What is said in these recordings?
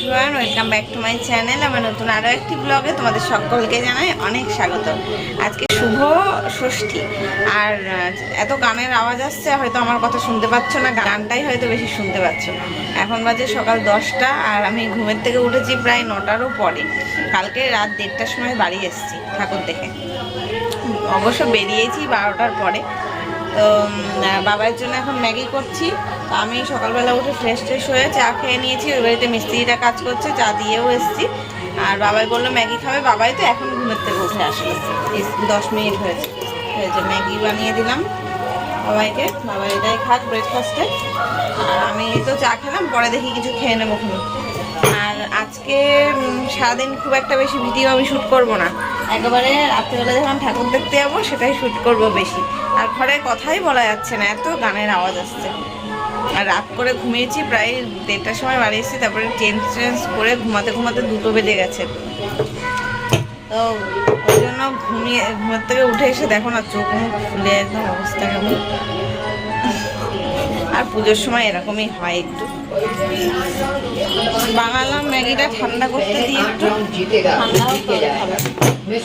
Everyone welcome back to my channel আমার নতুন আরও একটি ব্লগে তোমাদের সকলকে জানাই অনেক স্বাগত। আজকে শুভ ষষ্ঠী, আর এত গানের আওয়াজ আসছে, হয়তো আমার কথা শুনতে পাচ্ছ না, গানটাই হয়তো বেশি শুনতে পাচ্ছ এখন বাজে সকাল দশটা, আর আমি ঘুমের থেকে উঠেছি প্রায় নটারও পরে। কালকে রাত দেড়টার সময় বাড়ি এসেছি, ঠাকুর দেখে। অবশ্য বেরিয়েছি বারোটার পরে। তো বাবার জন্য এখন ম্যাগি করছি। তো আমি সকালবেলা উঠে ফ্রেশ ট্রেশ হয়ে চা খেয়ে নিয়েছি। ওই বাড়িতে মিস্ত্রিটা কাজ করছে, চা দিয়েও এসেছি। আর বাবাই বলল, ম্যাগি খাবে? বাবাই তো এখন ঘুমের বসে আসলো। দশ মিনিট হয়েছে হয়েছে। ম্যাগি বানিয়ে দিলাম বাবাইকে। বাবা এটাই খাক ব্রেকফাস্টে আর আমি তো চা খেলাম, পরে দেখি কিছু খেয়ে নেব আর আজকে সারাদিন খুব একটা বেশি ভিডিও আমি শ্যুট করব না। একেবারে রাত্রিবেলা যখন ঠাকুর দেখতে যাব, সেটাই শ্যুট করব বেশি। আর ঘরে কথাই বলা যাচ্ছে না, এত গানের আওয়াজ আসছে। আর রাত করে ঘুমিয়েছি, প্রায় দেড়টার সময় বাড়ি এসেছি, তারপরে চেঞ্জ চেঞ্জ করে ঘুমাতে ঘুমাতে দুটো বেজে গেছে। তো ওই জন্য ঘুমিয়ে, ঘুমের থেকে উঠে এসে দেখো না, চোখ মুখ ফুলে একদম অবস্থা কেমন। আর পুজোর সময় এরকমই হয় একটু। বানালাম ম্যাগিটা ঠান্ডা করতে দিয়ে একটু। ঠান্ডা খাব।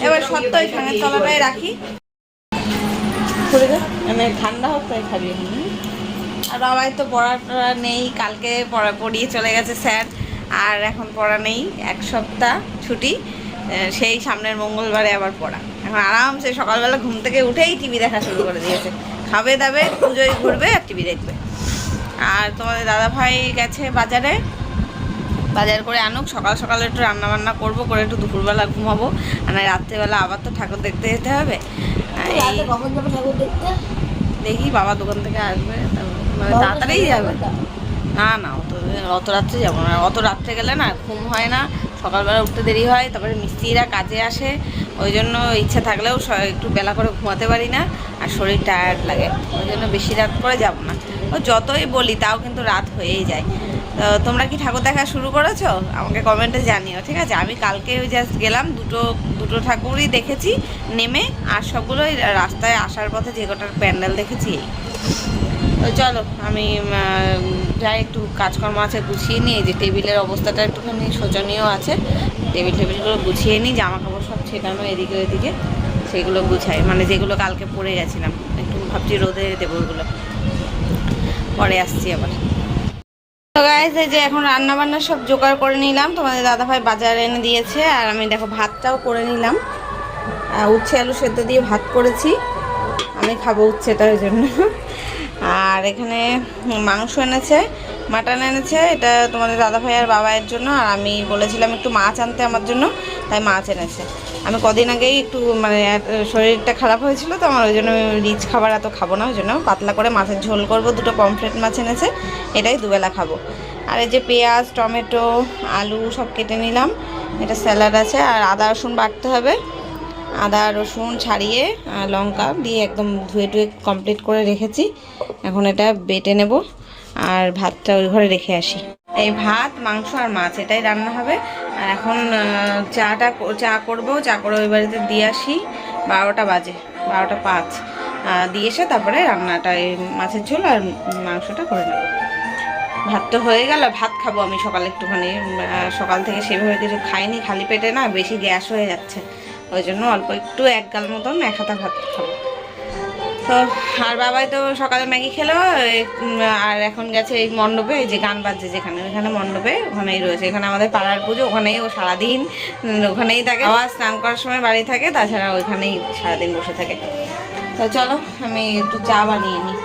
এবার সত্য ওই ফ্যানের রাখি। মানে ঠান্ডা হোক তাই খাবি আর বাবাই তো পড়া টড়া নেই কালকে পড়া পড়িয়ে চলে গেছে স্যার। আর এখন পড়া নেই এক সপ্তাহ ছুটি। সেই সামনের মঙ্গলবারে আবার পড়া। এখন আরামসে সকালবেলা ঘুম থেকে উঠেই টিভি দেখা শুরু করে দিয়েছে। খাবে দাবে পুজোয় ঘুরবে আর টিভি দেখবে। আর তোমাদের দাদা ভাই গেছে বাজারে? বাজার করে আনুক সকাল সকাল একটু রান্না বান্না করব করে একটু দুপুরবেলা ঘুমাবো। আর না রাত্রেবেলা আবার তো ঠাকুর দেখতে যেতে হবে। দেখি বাবা দোকান থেকে আসবে মানে তাড়াতাড়ি যাবে। না না অত অত রাত্রে যাব না। অত রাত্রে গেলে না ঘুম হয় না। সকালবেলা উঠতে দেরি হয় তারপরে মিস্ত্রিরা কাজে আসে। ওই জন্য ইচ্ছা থাকলেও একটু বেলা করে ঘুমাতে পারি না। আর শরীর টায়ার্ড লাগে। ওই জন্য বেশি রাত করে যাব না। ও যতই বলি তাও কিন্তু রাত হয়েই যায়। তো তোমরা কি ঠাকুর দেখা শুরু করেছ? আমাকে কমেন্টে জানিও, ঠিক আছে? আমি কালকে ওই জাস্ট গেলাম, দুটো দুটো ঠাকুরই দেখেছি, নেমে আর সবগুলোই রাস্তায় আসার পথে যে কটার প্যান্ডেল দেখেছি। এই তো চলো, আমি যাই, একটু কাজকর্ম আছে, গুছিয়ে নিই। যে টেবিলের অবস্থাটা একটুখানি শোচনীয় আছে। টেবিল, টেবিলগুলো গুছিয়ে নিই জামা কাপড় সব ছেটানো এদিকে ওইদিকে সেগুলো গুছাই। মানে যেগুলো কালকে পরে গেছিলাম। একটু ভাবছি রোদে দেবো ওগুলো। পরে আসছি আবার। তো যে এখন রান্না বান্না সব জোগাড় করে নিলাম। তোমাদের দাদাভাই বাজারে এনে দিয়েছে, আর আমি দেখো ভাতটাও করে নিলাম। উচ্ছে আলু সেদ্ধ দিয়ে ভাত করেছি। আমি খাব উচ্ছেটা ওই জন্য। আর এখানে মাংস এনেছে, মাটন এনেছে। এটা তোমাদের দাদাভাই আর বাবাইয়ের জন্য, আর আমি বলেছিলাম একটু মাছ আনতে আমার জন্য। তাই মাছ এনেছে আমি কদিন আগেই একটু মানে শরীরটা খারাপ হয়েছিল তো, আমার ওই জন্য রিচ খাবার এত খাব না, ওই জন্য পাতলা করে মাছের ঝোল করব, দুটো পমফ্রেট মাছ এনেছে এটাই দুবেলা খাব। আর এই যে পেঁয়াজ, টমেটো, আলু সব কেটে নিলাম, এটা স্যালাড আছে, আর আদা, রসুন বাটতে হবে। আদা, রসুন ছাড়িয়ে লঙ্কা দিয়ে একদম ধুয়ে টুয়ে কমপ্লিট করে রেখেছি, এখন এটা বেটে নেব, আর ভাতটা ওই ঘরে রেখে আসি। এই ভাত, মাংস আর মাছ, এটাই রান্না হবে। এখন চাটা চা করব। চা করে ওই বাড়িতে দিয়ে আসি। বারোটা বাজে, বারোটা পাঁচ। দিয়ে এসে তারপরে রান্নাটা, এই মাছের ঝোল আর মাংসটা করে নেব। ভাত তো হয়ে গেল, ভাত খাব আমি সকালে একটুখানি। সকাল থেকে সেভাবে কিছু খাইনি, খালি পেটে না বেশি গ্যাস হয়ে যাচ্ছে। ওই জন্য অল্প একটু এক গাল মতন এক হাতা ভাত খাব। তো আর বাবাই তো সকালে ম্যাগি খেলো আর এখন গেছে এই মণ্ডপে যে গান বাজছে যেখানে, ওইখানে মণ্ডপে, ওখানেই রয়েছে। এখানে আমাদের পাড়ার পুজো, ওখানেই ও সারাদিন ওখানেই থাকে। আবার স্নান করার সময় বাড়ি থাকে, তাছাড়া ওইখানেই সারাদিন বসে থাকে। তো চলো, আমি একটু চা বানিয়ে নিই।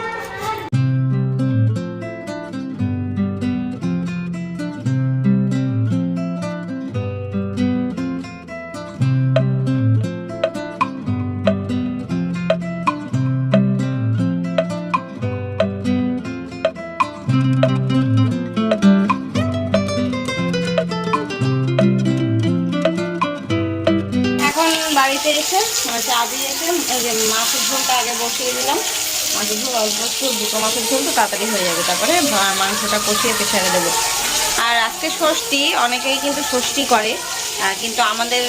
বাড়িতে এসে মানে চা দিয়ে এসে এই যে মাছের ঝোলটা আগে বসিয়ে দিলাম। মাছের ঝোল অল্প একটু, দুটো মাছের ঝোল তো তাড়াতাড়ি হয়ে যাবে। তারপরে মাংসটা কষিয়ে প্রেসারে দেবো। আর আজকে ষষ্ঠী, অনেকেই কিন্তু ষষ্ঠী করে। কিন্তু আমাদের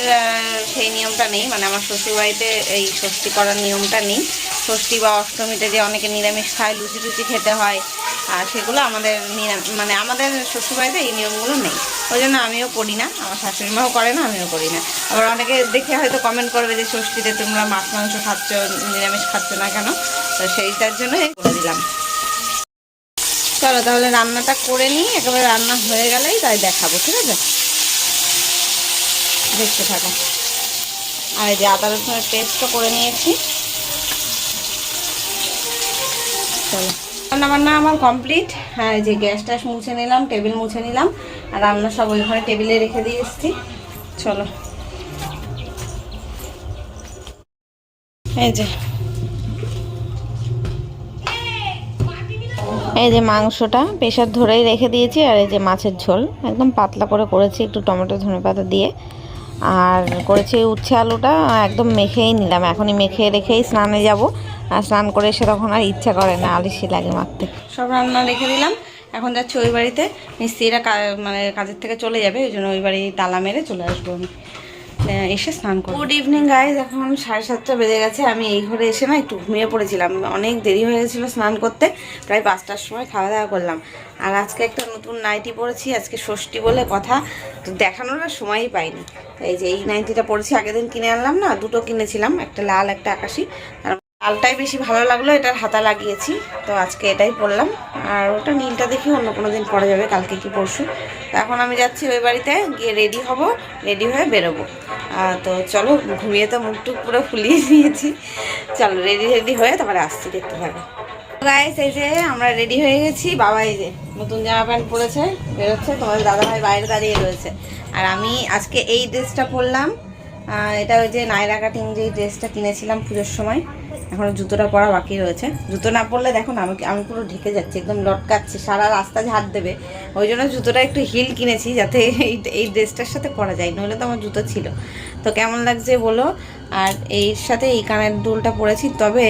সেই নিয়মটা নেই। মানে আমার শ্বশুরবাড়িতে এই ষষ্ঠী করার নিয়মটা নেই। ষষ্ঠী বা অষ্টমীতে যে অনেকে নিরামিষ খায় লুচি টুচি খেতে হয় আর সেগুলো আমাদের মানে আমাদের শ্বশুরবাড়িতে এই নিয়মগুলো নেই। ওই জন্য আমিও করি না, আমার শাশুড়ি মাও করে না, আমিও করি না। আবার অনেকে দেখে হয়তো কমেন্ট করবে যে, ষষ্ঠীতে তোমরা মাছ, মাংস খাচ্ছ, নিরামিষ খাচ্ছ না কেন? তো সেইটার জন্য করে দিলাম। চলো তাহলে রান্নাটা করে নিই, একেবারে রান্না হয়ে গেলেই তাই দেখাবো, ঠিক আছে? দেখতে থাকো। আর এই যে আদা রসুনের পেস্টও করে নিয়েছি। চলো। রান্না বান্না আমার কমপ্লিট। হ্যাঁ যে গ্যাস ট্যাস মুছে নিলাম, টেবিল মুছে নিলাম, আর রান্না সব ওইখানে টেবিলে রেখে দিয়ে এসেছি। চলো। এই যে। এই যে মাংসটা প্রেশার ধরেই রেখে দিয়েছি, আর এই যে মাছের ঝোল। একদম পাতলা করে করেছি, একটু টমেটো ধনে পাতা দিয়ে। আর করেছি উচ্ছে আলুটা, একদম মেখেই নিলাম। এখনই মেখে রেখেই স্নানে যাব। আর স্নান করে এসে তখন আর ইচ্ছা করে না আলিশি লাগে মাখতে সব রান্না রেখে দিলাম। এখন যাচ্ছি ওই বাড়িতে। মিস্ত্রিরা কা- মানে কাজের থেকে চলে যাবে ওই জন্য ওই বাড়ি তালা মেরে চলে আসব আমি। এসে স্নান করব। গুড ইভিনিং গাইজ এখন সাড়ে সাতটা বেজে গেছে। আমি এই ঘরে এসে না একটু ঘুমিয়ে পড়েছিলাম। অনেক দেরি হয়ে গেছিল স্নান করতে। প্রায় পাঁচটার সময় খাওয়া দাওয়া করলাম। আর আজকে একটা নতুন নাইটি পরেছি আজকে ষষ্ঠী বলে কথা। তো দেখানোর আর সময়ই পাইনি। এই যে এই নাইটিটা পরেছি আগের দিন কিনে আনলাম না দুটো কিনেছিলাম। একটা লাল একটা আকাশি। আর লালটাই বেশি ভালো লাগল, এটার হাতা লাগিয়েছি, তো আজকে এটাই পরলাম। আর ওটা নীলটা দেখি অন্য কোনো দিন পরা যাবে, কালকে কি পরশু। তো এখন আমি যাচ্ছি ওই বাড়িতে, গিয়ে রেডি হব, রেডি হয়ে বেরোবো। তো চলো, ঘুমিয়ে তো মুখ টুক পুরো ফুলিয়ে দিয়েছি চলো, রেডি রেডি হয়ে তারপরে আসছি, দেখতে থাকো। গাইস এই যে আমরা রেডি হয়ে গেছি, বাবা এই যে নতুন জামা প্যান্ট পরেছে, বেরোচ্ছে, তোমাদের দাদাভাই বাইরে দাঁড়িয়ে রয়েছে। আর আমি আজকে এই ড্রেসটা পরলাম এটা ওই যে নাইরা কাটিং যে ড্রেসটা কিনেছিলাম পুজোর সময় এখনও জুতোটা পরা বাকি রয়েছে। জুতো না পরলে দেখুন, আমি আমি পুরো ঢেকে যাচ্ছি, একদম লটকাচ্ছি, সারা রাস্তা ঝাড় দেবে, ওই জন্য জুতোটা একটু হিল কিনেছি যাতে এই এই ড্রেসটার সাথে পরা যায়, নইলে তো আমার জুতো ছিল। তো কেমন লাগছে বলো? আর এর সাথে এই কানের দুলটা পরেছি, তবে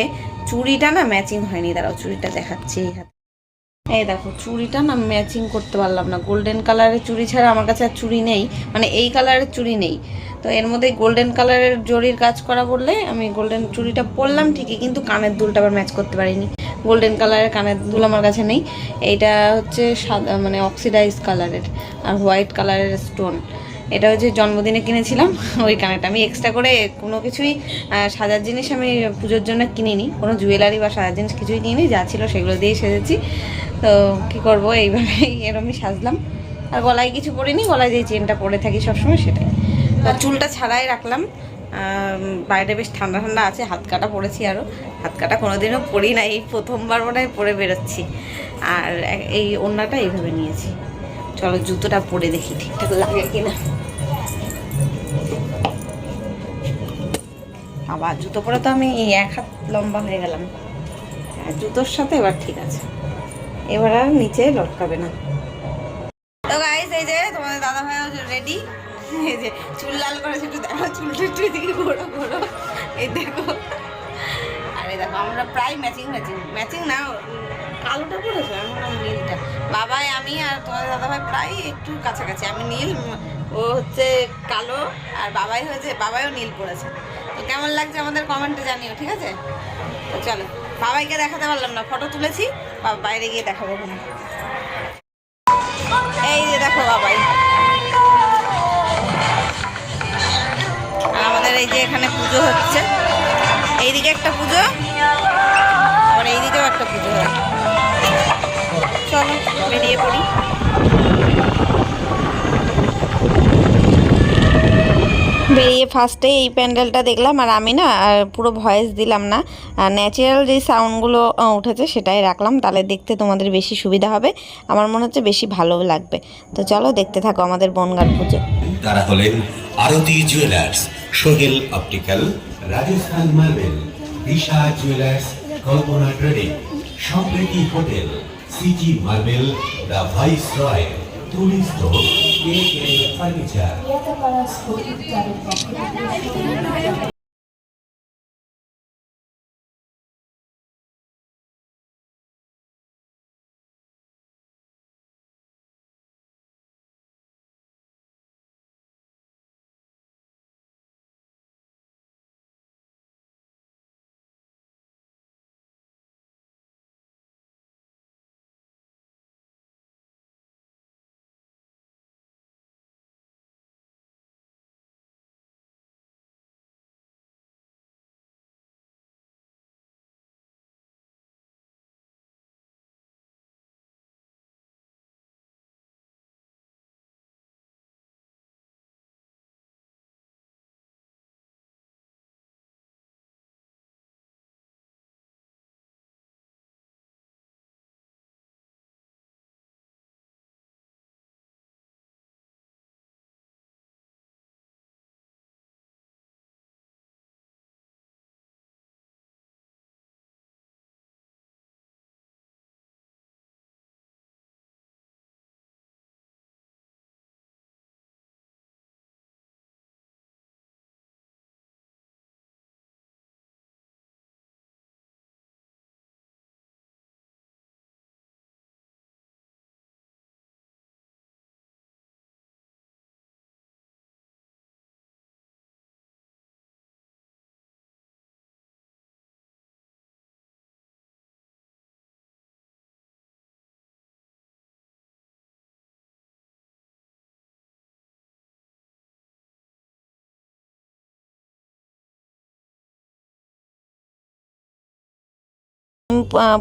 চুড়িটা না ম্যাচিং হয়নি, দাঁড়াও, চুড়িটা দেখাচ্ছি। এই হাতে এই দেখো, চুড়িটা না ম্যাচিং করতে পারলাম না। গোল্ডেন কালারের চুড়ি ছাড়া আমার কাছে আর চুড়ি নেই। মানে এই কালারের চুড়ি নেই। তো এর মধ্যে গোল্ডেন কালারের জরির কাজ করা বললে আমি গোল্ডেন চুড়িটা পরলাম ঠিকই, কিন্তু কানের দুলটা আবার ম্যাচ করতে পারিনি। গোল্ডেন কালারের কানের দুল আমার কাছে নেই। এইটা হচ্ছে সাদা মানে অক্সিডাইজ কালারের আর হোয়াইট কালারের স্টোন এটা হচ্ছে জন্মদিনে কিনেছিলাম, ওই কানেরটা। আমি এক্সট্রা করে কোনো কিছুই সাজার জিনিস আমি পুজোর জন্য কিনিনি। কোনো জুয়েলারি বা সাজার জিনিস কিছুই কিনিনি, যা ছিল সেগুলো দিয়েই সেজেছি। তো কি করব, এইভাবেই এরমই সাজলাম। আর গলায় কিছু পরিনি, গলায় যে চেনটা পরে থাকি সবসময় সেটাই। তো চুলটা ছাড়াই রাখলাম। বাইরে বেশ ঠান্ডা ঠান্ডা আছে, হাত কাটা পরেছি আরও হাত কাটা কোনোদিনও পরি না, এই প্রথমবার মনে হয় পরে বেরোচ্ছি। আর এই ওড়নাটা এইভাবে নিয়েছি। চলো জুতোটা পরে দেখি ঠিকঠাক লাগে কিনা। আবার জুতো পরে তো আমি এই এক হাত লম্বা হয়ে গেলাম। জুতোর সাথে এবার ঠিক আছে। এবার আর নিচে লটকাবে না। তো গাইস এই যে তোমাদের দাদা ভাই রেডি এই যে চুল লাল করেছে, একটু দেখো চুলটা একটু এদিকে ঘোরো ঘোরো। এই দেখো। আরে দেখো, আমরা প্রায় ম্যাচিং ম্যাচিং ম্যাচিং না কালোটা পরেছে, আমি নীলটা। বাবাই, আমি আর তোমাদের দাদা ভাই প্রায় একটু কাছাকাছি। আমি নীল, ও হচ্ছে কালো, আর বাবাই হয়েছে, বাবাইও নীল পরেছে। তো কেমন লাগছে আমাদের কমেন্টে জানিও, ঠিক আছে? তো চলো, বাবাইকে দেখাতে পারলাম না ফটো তুলেছি বা- বাইরে গিয়ে দেখাবো এই যে দেখো বাবাই। আমাদের এই যে এখানে পুজো হচ্ছে। এইদিকে একটা পুজো আর এইদিকেও একটা পুজো। হয় চলো, বেরিয়ে পড়ি। বেরিয়ে ফার্স্টে এই প্যান্ডেলটা দেখলাম আর আমি না পুরো ভয়েস দিলাম না। ন্যাচারাল যে সাউন্ডগুলো উঠেছে সেটাই রাখলাম, তাহলে দেখতে তোমাদের বেশি সুবিধা হবে। আমার মনে হচ্ছে বেশি ভালো লাগবে। তো চলো দেখতে থাকো আমাদের বনগার পুজো। তারা হলেন Arati jewellers Sohel optical Rajasthan marble Disha jewellers Kalpana trading Sampriti hotel city marble the viceroy tourist K K furniture ইয়াতাপাড়া school তাদের পক্ষে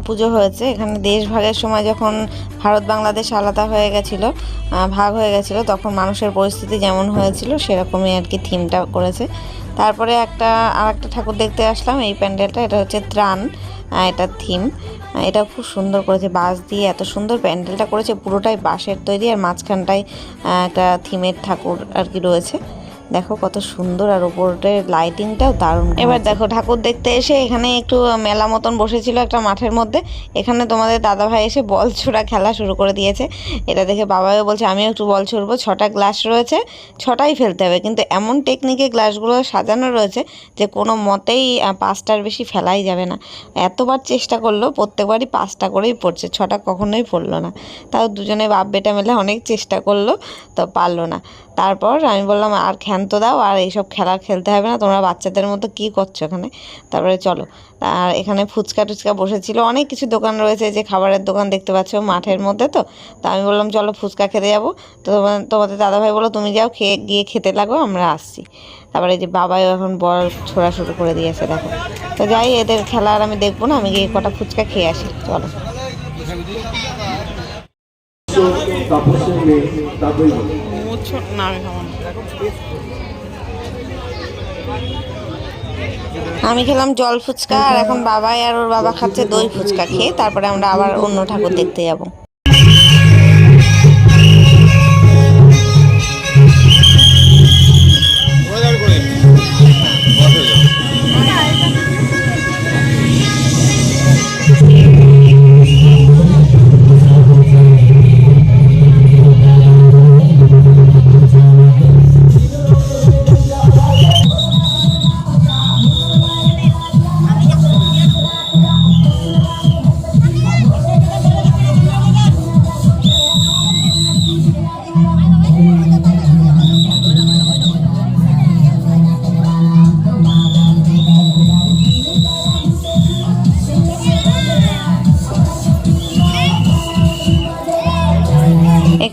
পুজো হয়েছে। এখানে দেশ ভাগের সময় যখন ভারত, বাংলাদেশ আলাদা হয়ে গেছিল ভাগ হয়ে গেছিল, তখন মানুষের পরিস্থিতি যেমন হয়েছিল, সেরকমই আর কি থিমটা করেছে। তারপরে একটা আর একটা ঠাকুর দেখতে আসলাম, এই প্যান্ডেলটা, এটা হচ্ছে ত্রাণ এটা থিম এটা খুব সুন্দর করেছে, বাঁশ দিয়ে এত সুন্দর প্যান্ডেলটা করেছে, পুরোটাই বাঁশের তৈরি, আর মাঝখানটায় একটা থিমের ঠাকুর আর কি রয়েছে। দেখো কত সুন্দর আর উপরের লাইটিংটাও দারুণ এবার দেখো, ঠাকুর দেখতে এসে এখানে একটু মেলা মতন বসেছিল একটা মাঠের মধ্যে। এখানে তোমাদের দাদা ভাই এসে বল ছোড়া খেলা শুরু করে দিয়েছে। এটা দেখে বাবাও বলছে, আমিও একটু বল ছুড়বো, ছটা গ্লাস রয়েছে, ছটাই ফেলতে হবে। কিন্তু এমন টেকনিকে গ্লাসগুলো সাজানো রয়েছে যে কোনো মতেই পাঁচটার বেশি ফেলাই যাবে না। এতবার চেষ্টা করল, প্রত্যেকবারই পাঁচটা করেই পড়ছে, ছটা কখনোই পড়ল না। তাও দুজনে বাপ বেটা মেলে অনেক চেষ্টা করল, তো পারল না। তারপর আমি বললাম, আর ক্ষান্ত দাও, আর এইসব খেলা খেলতে হবে না, তোমরা বাচ্চাদের মতো কি করছ এখানে? তারপরে চলো। আর এখানে ফুচকা টুচকা বসেছিল, অনেক কিছু দোকান রয়েছে যে খাবারের দোকান দেখতে পাচ্ছ মাঠের মধ্যে তো। তা আমি বললাম, চলো ফুচকা খেতে যাব। তো তোমাদের দাদাভাই বলো তুমি যাও, খেয়ে, গিয়ে খেতে লাগো, আমরা আসছি। তারপরে যে বাবাও এখন বল ছোড়া শুরু করে দিয়েছে, দেখো। তো যাই, এদের খেলা আর আমি দেখব না, আমি গিয়ে কটা ফুচকা খেয়ে আসি, চলো। না আমি খাব আমি খেলাম জল ফুচকা আর এখন বাবাই আর ওর বাবা খাচ্ছে দই ফুচকা খেয়ে তারপরে আমরা আবার অন্য ঠাকুর দেখতে যাব।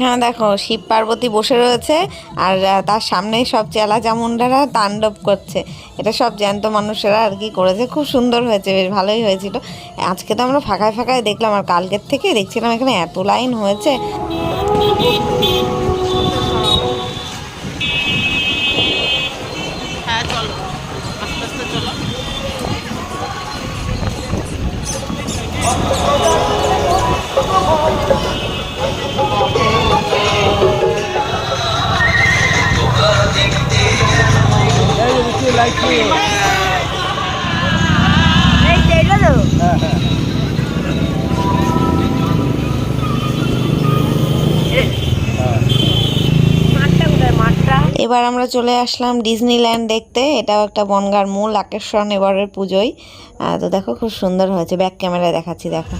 এখানে দেখো, শিব পার্বতী বসে রয়েছে আর তার সামনেই সব চেলা চামুন্ডারা তাণ্ডব করছে। এটা সব জ্যান্ত মানুষেরা আর কি করেছে। খুব সুন্দর হয়েছে, বেশ ভালোই হয়েছিল। আজকে তো আমরা ফাঁকায় ফাঁকায় দেখলাম, আর কালকের থেকে দেখছিলাম এখানে এত লাইন হয়েছে। এবার আমরা চলে আসলাম ডিজনিল্যান্ড দেখতে। এটাও একটা বনগার মূল আকর্ষণ এবারের পুজোয়। তো দেখো খুব সুন্দর হয়েছে। ব্যাক ক্যামেরায় দেখাচ্ছি, দেখো।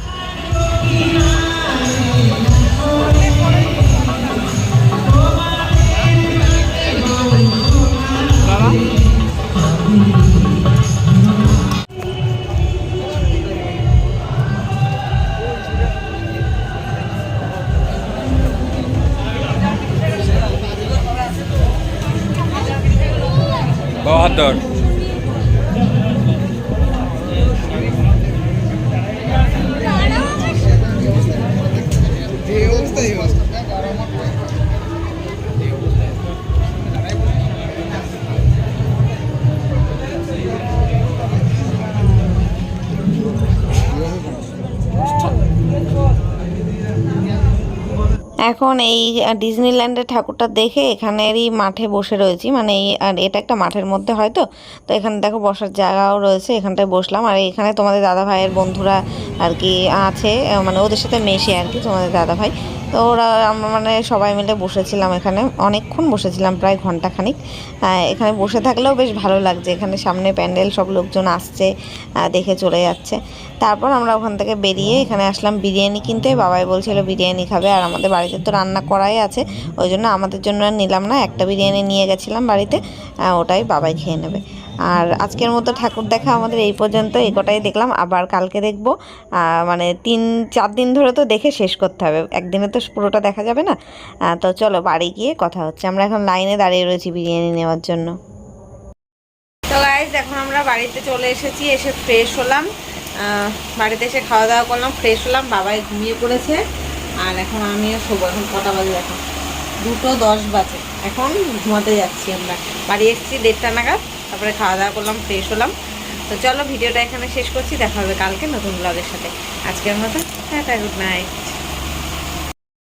বাহাত্তর। এখন এই ডিজনিল্যান্ডের ঠাকুরটা দেখে এখানেরই মাঠে বসে রয়েছি। মানে এই, আর এটা একটা মাঠের মধ্যে হয়তো। তো এখানে দেখো বসার জায়গাও রয়েছে, এখানটায় বসলাম। আর এখানে তোমাদের দাদা ভাইয়ের বন্ধুরা আর কি আছে মানে ওদের সাথে মেশে আর কি তোমাদের দাদা ভাই তো ওরা, আমরা মানে সবাই মিলে বসেছিলাম এখানে। অনেকক্ষণ বসেছিলাম, প্রায় ঘন্টাখানিক। এখানে বসে থাকলেও বেশ ভালো লাগছে। এখানে সামনে প্যান্ডেল, সব লোকজন আসছে দেখে চলে যাচ্ছে। তারপর আমরা ওখান থেকে বেরিয়ে এখানে আসলাম। বিরিয়ানি কিনতে বাবাই বলছিল, বিরিয়ানি খাবে। আর আমাদের বাড়িতে তো রান্না করাই আছে, ওই জন্য আমাদের জন্য আর নিলাম না। একটা বিরিয়ানি নিয়ে গেছিলাম বাড়িতে ওটাই বাবাই খেয়ে নেবে। আর আজকের মতো ঠাকুর দেখা আমাদের এই পর্যন্ত, এই কটাই দেখলাম। আবার কালকে দেখব। মানে তিন, চার দিন ধরে তো দেখে শেষ করতে হবে। একদিনে তো পুরোটা দেখা যাবে না। তো চলো বাড়ি গিয়ে কথা হচ্ছে। আমরা এখন লাইনে দাঁড়িয়ে রয়েছি বিরিয়ানি নেওয়ার জন্য। তো গাইজ এখন আমরা বাড়িতে চলে এসেছি, এসে ফ্রেশ হলাম। বাড়িতে এসে খাওয়া দাওয়া করলাম ফ্রেশ হলাম, বাবাই ঘুমিয়ে পড়েছে। আর এখন আমিও শোবো, এখন কটা বাজে এখন দুটো দশ বাজে। এখন ঘুমাতে যাচ্ছি আমরা। বাড়ি এসেছি দেড়টা নাগাদ, তারপরে খাওয়া দাওয়া করলাম ফ্রেশ হলাম। তো চলো ভিডিওটা এখানে শেষ করছি, দেখা হবে কালকে নতুন ব্লগের সাথে। আজকের মতো, টাটা গুড নাইট